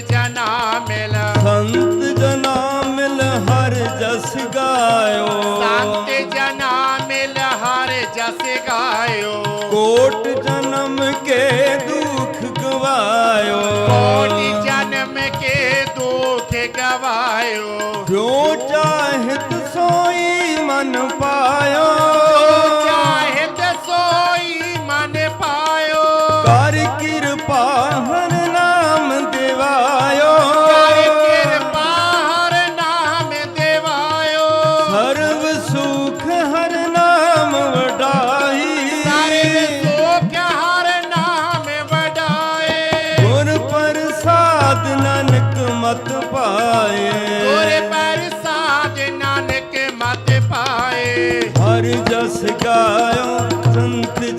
ਜਨਾ ਮਿਲ। ਸੰਤ ਜਨਾ ਮਿਲ ਹਰ ਜਸ ਗਾਇਓ। ਸੰਤ ਜਨਾ ਮਿਲ ਹਰ ਜਸ ਗਾਇਓ। ਕੋਟ ਜਨ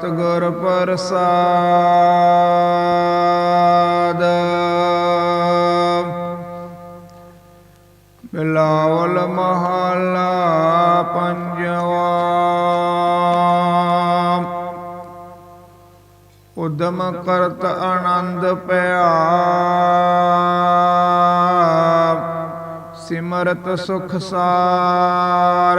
ਸਤਿਗੁਰ ਪ੍ਰਸਾਦ। ਬਿਲਾਵਲ ਮਹੱਲਾ ਪੰਜਵਾ। ਉਦਮ ਕਰਤ ਆਨੰਦ ਪਿਆ। ਸਿਮਰਤ ਸੁਖ ਸਾਰ।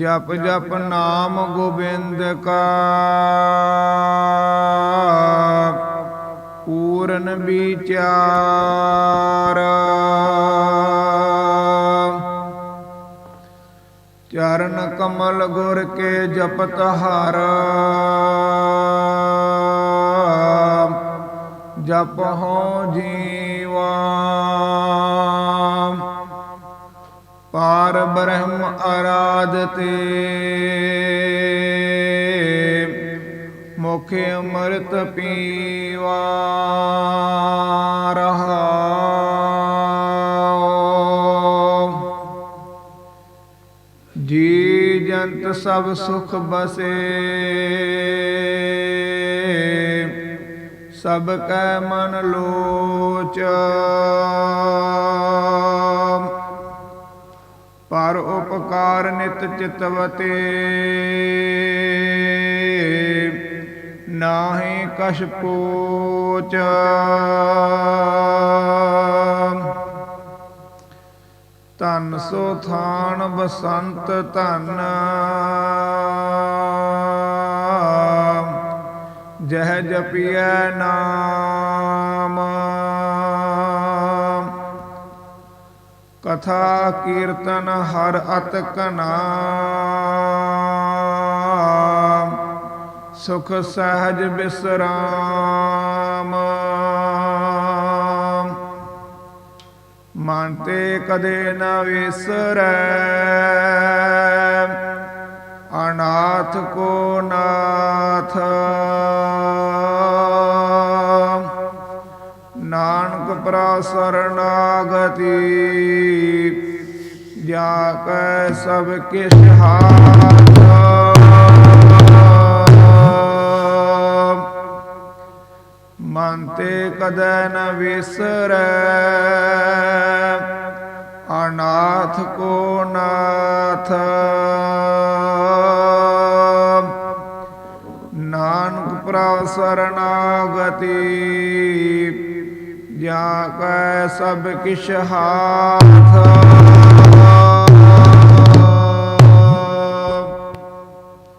ਜਪ ਜਪ ਨਾਮ ਗੋਬਿੰਦ ਕਾ। ਪੂਰਨ ਵਿਚਾਰ। ਚਰਨ ਕਮਲ ਗੁਰ ਕੇ ਜਪਤ ਹਰ। ਜਪ ਹੋ ਜੀ ਪਾਰ ਬ੍ਰਹਮ ਆਰਾਧਤੇ। ਮੁਖ ਅੰਮ੍ਰਿਤ ਪੀਵਾ ਰਹਾਉ ਜੀ ਜੰਤ ਸਭ ਸੁਖ ਬਸੇ। ਸਭ ਕੈ ਮਨ ਲੋਚ। ਉਪਕਾਰ ਨਿਤ ਚਿਤਵਤੇ। ਨਾਹੀ ਕਛ ਪੋਚ। ਧਨ ਸੋ ਥਾਨ ਬਸੰਤ ਧਨ। ਜਹ ਜਪੀਐ ਨਾਮ। ਕਥਾ ਕੀਰਤਨ ਹਰ ਅਤ ਕਨਾ ਸੁਖ ਸਹਜ ਬਿਸਰਾਮ। ਮਨ ਤੇ ਕਦੇ ਨ ਵਿਸਰੈ। ਅਨਾਥ ਕੋ ਨਾਥ। ਨਾਨਕ ਪ੍ਰਾ ਸਰਨਾਗਤੀ ਜਾ ਕੈ ਸਭ ਕਿਛ ਹਾਥ। ਮਨ ਤੇ ਕਦੈ ਨ ਵਿਸਰੈ। ਅਨਾਥ ਕੋ ਨਾਥ। ਨਾਨਕ ਪ੍ਰਾ ਸਰਨਾਗਤੀ ਜਾਂ ਕੈ ਸਭ ਕਿਛ ਹਾਥ